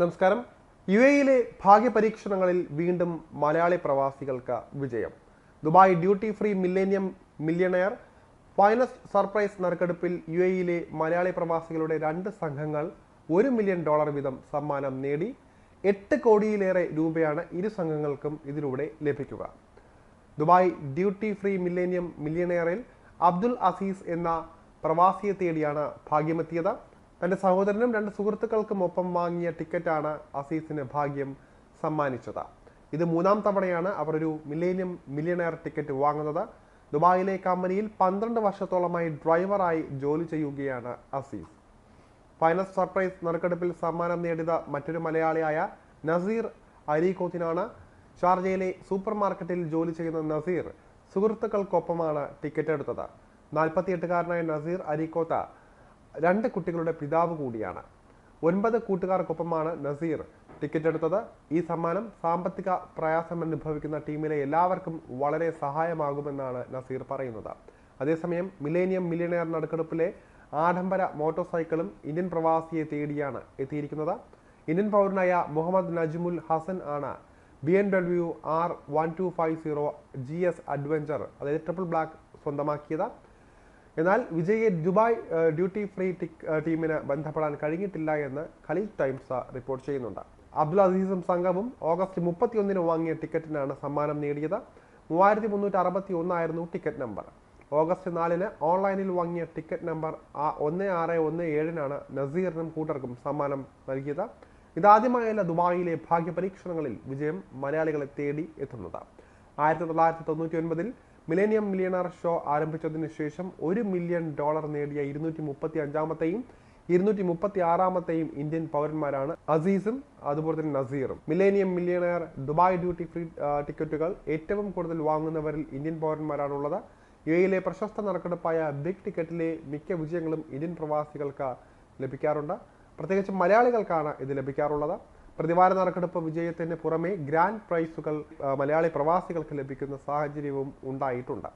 നമസ്കാരം. യു എയിലെ ഭാഗ്യപരീക്ഷണങ്ങളിൽ വീണ്ടും മലയാളി പ്രവാസികൾക്ക് വിജയം. Dubai duty free millennium millionaire finest surprise നറുക്കെടുപ്പിൽ U എയിലെ മലയാളി പ്രവാസികളുടെ രണ്ട് സംഘങ്ങൾ ഒരു മില്യൺ ഡോളർ വീതം സമ്മാനം നേടി എട്ട് കോടിയിലേറെ രൂപയാണ് ഇരു സംഘങ്ങൾക്കും ഇതിലൂടെ ലഭിക്കുക. ദുബായ് ഡ്യൂട്ടി ഫ്രീ മില്ലേനിയം മില്യണയറിൽ അബ്ദുൽ അസീസ് എന്ന പ്രവാസിയെ തേടിയാണ് ഭാഗ്യമെത്തിയത്. തന്റെ സഹോദരനും രണ്ട് സുഹൃത്തുക്കൾക്കും ഒപ്പം വാങ്ങിയ ടിക്കറ്റാണ് അസീസിന് ഭാഗ്യം സമ്മാനിച്ചത്. ഇത് മൂന്നാം തവണയാണ് അവർ ഒരു മില്ലേനിയം മില്യണയർ ടിക്കറ്റ് വാങ്ങുന്നത്. ദുബായിലെ കമ്പനിയിൽ പന്ത്രണ്ട് വർഷത്തോളമായി ഡ്രൈവറായി ജോലി ചെയ്യുകയാണ് അസീസ്. ഫൈനൽ സർപ്രൈസ് നറുക്കെടുപ്പിൽ സമ്മാനം നേടിയത് മറ്റൊരു മലയാളിയായ നസീർ അരീക്കോത്തിനാണ്. ഷാർജയിലെ സൂപ്പർ മാർക്കറ്റിൽ ജോലി ചെയ്യുന്ന നസീർ സുഹൃത്തുക്കൾക്കൊപ്പമാണ് ടിക്കറ്റ് എടുത്തത്. നാൽപ്പത്തിയെട്ടുകാരനായ നസീർ അരീക്കോത്ത രണ്ട് കുട്ടികളുടെ പിതാവ് കൂടിയാണ്. ഒൻപത് കൂട്ടുകാർക്കൊപ്പമാണ് നസീർ ടിക്കറ്റ് എടുത്തത്. ഈ സമ്മാനം സാമ്പത്തിക പ്രയാസം അനുഭവിക്കുന്ന ടീമിലെ എല്ലാവർക്കും വളരെ സഹായമാകുമെന്നാണ് നസീർ പറയുന്നത്. അതേസമയം മിലേനിയം മില്യണയർ നടുക്കെടുപ്പിലെ ആഡംബര മോട്ടോർ സൈക്കിളും ഇന്ത്യൻ പ്രവാസിയെ തേടിയാണ് എത്തിയിരിക്കുന്നത്. ഇന്ത്യൻ പൗരനായ മുഹമ്മദ് നജ്മുൽ ഹസൻ ആണ് B N W R one two five zero G S adventure അതായത് ട്രിപ്പിൾ ബ്ലാക്ക് സ്വന്തമാക്കിയത്. എന്നാൽ വിജയെ ദുബായ് ഡ്യൂട്ടി ഫ്രീ ടീമിന് ബന്ധപ്പെടാൻ കഴിഞ്ഞിട്ടില്ല എന്ന് ഖലീൽ ടൈംസ് റിപ്പോർട്ട് ചെയ്യുന്നുണ്ട്. അബ്ദുൽ അസീസും സംഘവും ഓഗസ്റ്റ് മുപ്പത്തിയൊന്നിന് വാങ്ങിയ ടിക്കറ്റിനാണ് സമ്മാനം നേടിയത്. മൂവായിരത്തി മുന്നൂറ്റി അറുപത്തി ഒന്നായിരുന്നു ടിക്കറ്റ് നമ്പർ. ഓഗസ്റ്റ് നാലിന് ഓൺലൈനിൽ വാങ്ങിയ ടിക്കറ്റ് നമ്പർ ആ ഒന്ന് ആറ് ഒന്ന് ഏഴിനാണ് നസീറിനും കൂട്ടർക്കും സമ്മാനം നൽകിയത്. ഇതാദ്യമായല്ല ദുബായിലെ ഭാഗ്യപരീക്ഷണങ്ങളിൽ വിജയം മലയാളികളെ തേടി എത്തുന്നത്. ആയിരത്തി തൊള്ളായിരത്തി തൊണ്ണൂറ്റി ഒൻപതിൽ മിലേനിയം മില്യണർ ഷോ ആരംഭിച്ചതിന് ശേഷം ഒരു മില്യൺ ഡോളർ നേടിയ ഇരുന്നൂറ്റി മുപ്പത്തി അഞ്ചാമത്തെയും ഇരുന്നൂറ്റി മുപ്പത്തി ആറാമത്തെയും ഇന്ത്യൻ പൗരന്മാരാണ് അസീസും അതുപോലെ തന്നെ നസീറും. Millennium millionaire Dubai duty free ടിക്കറ്റുകൾ ഏറ്റവും കൂടുതൽ വാങ്ങുന്നവരിൽ ഇന്ത്യൻ പൗരന്മാരാണുള്ളത്. യു എയിലെ പ്രശസ്ത നറുക്കെടുപ്പായ ബിഗ് ടിക്കറ്റിലെ മിക്ക വിജയങ്ങളും ഇന്ത്യൻ പ്രവാസികൾക്ക് ലഭിക്കാറുണ്ട്. പ്രത്യേകിച്ച് മലയാളികൾക്കാണ് ഇത് ലഭിക്കാറുള്ളത്. പ്രതിവാര നറുക്കെടുപ്പ് വിജയത്തിന് പുറമെ ഗ്രാൻഡ് പ്രൈസുകൾ മലയാളി പ്രവാസികൾക്ക് ലഭിക്കുന്ന സാഹചര്യവും ഉണ്ടായിട്ടുണ്ട്.